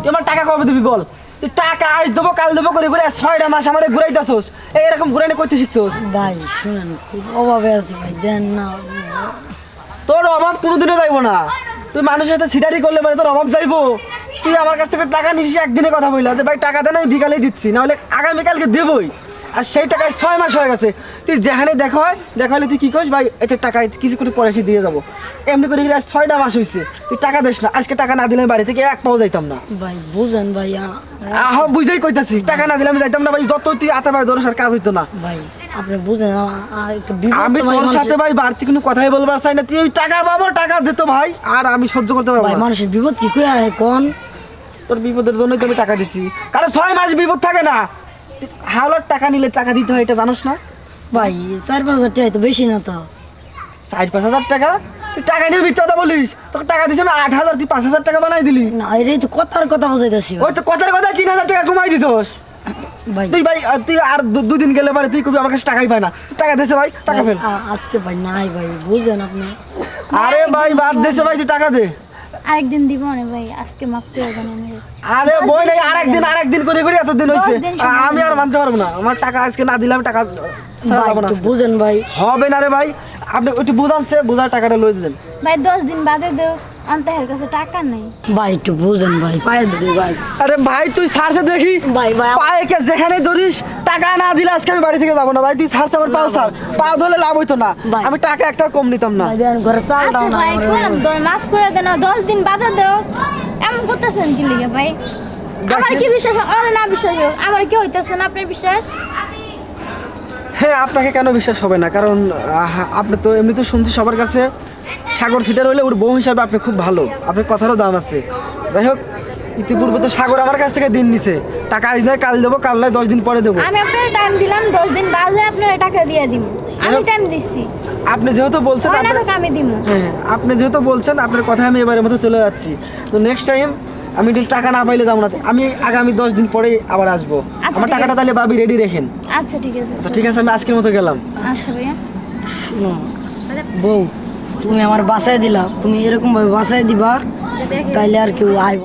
তুই আমার টাকা কবে দিবি বল? তুই টাকা আজ দেবো কাল দেবো করে ঘুরে ছয়টা মাস আমার ঘুরাইতেছোস। এইরকম ঘুরানি করতে শিখছোস? ভাই শুনেন খুব অভাবে আছি ভাই দেন না। তোর অভাব কোনোদিনও যাইবো না। তুই মানুষের সাথে ছিটারি করলে মানে তোর অভাব যাইবো। তুই আমার কাছ থেকে টাকা নিছিস একদিনে কথা বললা যে ভাই টাকা দেন আমি বিকালে দিচ্ছি। নাহলে আগামীকালকে দেবই। আর সেই টাকায় ছয় মাস হয়ে গেছে। তুই যেখানে দেখা হয় দেখা হলে তুই কি করিস ভাই? এটা টাকা কিছু করে পরে এসে দিয়ে যাব। এমনি করে গেলে ছয়টা মাস হয়েছে তুই টাকা দিস না। আজকে টাকা না দিলে আমি বাড়ি থেকে এক পাও যাইতাম না। ভাই বুঝেন ভাই আহ বুঝতেই কইতাছি। টাকা না দিলে আমি যাইতাম না ভাই। যত তুই আতে ভাই ধরো কাজ হইতো না। ভাই আপনি বুঝেন আমি তোর সাথে ভাই বাড়তি কোনো কথাই বলবার চাই না। তুই ওই টাকা পাবো টাকা দিত ভাই। আর আমি সহ্য করতে পারব না। মানুষের বিপদ কি করে কোন? তোর বিপদের জন্যই তো আমি টাকা দিছি। কারণ ছয় মাস বিপদ থাকে না। হাওলার টাকা নিলে টাকা দিতে হয় এটা জানোস না? ভাই চার পাঁচ হাজার টাকা তো বেশি না তো। চার পাঁচ হাজার টাকা? তুই টাকা নিয়ে মিথ্যা কথা বলিস? তোকে টাকা দিছি আমি আট হাজার তুই পাঁচ হাজার টাকা বানাই দিলি। না এটাই তো কথার কথা বুঝাইতেছি। ওই তো কথার কথা তিন হাজার টাকা কমাই দিছস। ভাই। তুই ভাই তুই আর দুদিন গেলে পরে তুই কবি আমার কাছে টাকাই পায় না। টাকা দিছে ভাই টাকা ফেল। আজকে ভাই নাই ভাই বুঝেন আপনি। আরে ভাই বাদ দিছে ভাই তুই টাকা দে। আরেকদিন দিব না ভাই আজকে মাপ করে দেন আমি। আরে বই নাই আরেকদিন আরেকদিন করে করে এতদিন সময় আমি আর মানতে পারব না। আমার টাকা আজকে না দিলাম টাকা একটু। বুঝেন ভাই। হবে না রে ভাই। আপনি ওইটু বুঝান সে বুঝার টাকাটা লই দিলেন। ভাই দশ দিন বাদে দেও। আন্তাহের কাছে টাকা নেই। ভাই একটু বুঝেন ভাই পায়ে ধরি ভাই। আরে ভাই তুই সারছে দেখি? ভাই ভাই আম- পায়ে কে যেখানে ধরিস টাকা না দিলে আজকে আমি বাড়ি থেকে যাব না। ভাই তুই সারছে আমার পাও সার। পা ধরলে লাভ হইতো না। আমি টাকা একটা কম নিতাম না। ভাই দেন ঘরে চাল আচ্ছা দাও না ভাই মাফ করে দেন দশ দিন বাদে দেও। এমন করতেছেন কি লিগে ভাই? আমার কি বিশ্বাস আমার না বিশ্বাস আমার কি হইতেছে না আপনার বিশ্বাস? হ্যাঁ আপনাকে কেন বিশ্বাস হবে না? কারণ আপনি তো এমনি তো শুনছি সবার কাছে সাগর সিটার হইলে ওর বউ হিসাবে আপনি খুব ভালো। আপনার কথারও দাম আছে। যাই হোক ইতিপূর্বে তো সাগর আমার কাছ থেকে দিন নিছে। টাকা আজ নয় কাল দেবো কাল নয় দশ দিন পরে দেবো। আমি আপনার টাইম দিলাম দশ দিন বাদে আপনার টাকা দিয়ে দিব আমি টাইম দিচ্ছি। আপনি যেহেতু বলছেন আপনার- আমি দিব হ্যাঁ আপনি যেহেতু বলছেন আপনার কথা আমি এবারের মতো চলে যাচ্ছি। তো নেক্সট টাইম আমি একটু টাকা না পাইলে যাব না। আমি আগামী দশ দিন পরে আবার আসব। আমার টাকাটা তাহলে বাবি রেডি রেখেন। আচ্ছা ঠিক আছে। আচ্ছা ঠিক আছে আমি আজকের মতো গেলাম। আচ্ছা ভাইয়া। বউ তুমি আমার বাসায় দিলা তুমি এরকম ভাবে বাসায় দিবা তাইলে আর কেউ আইব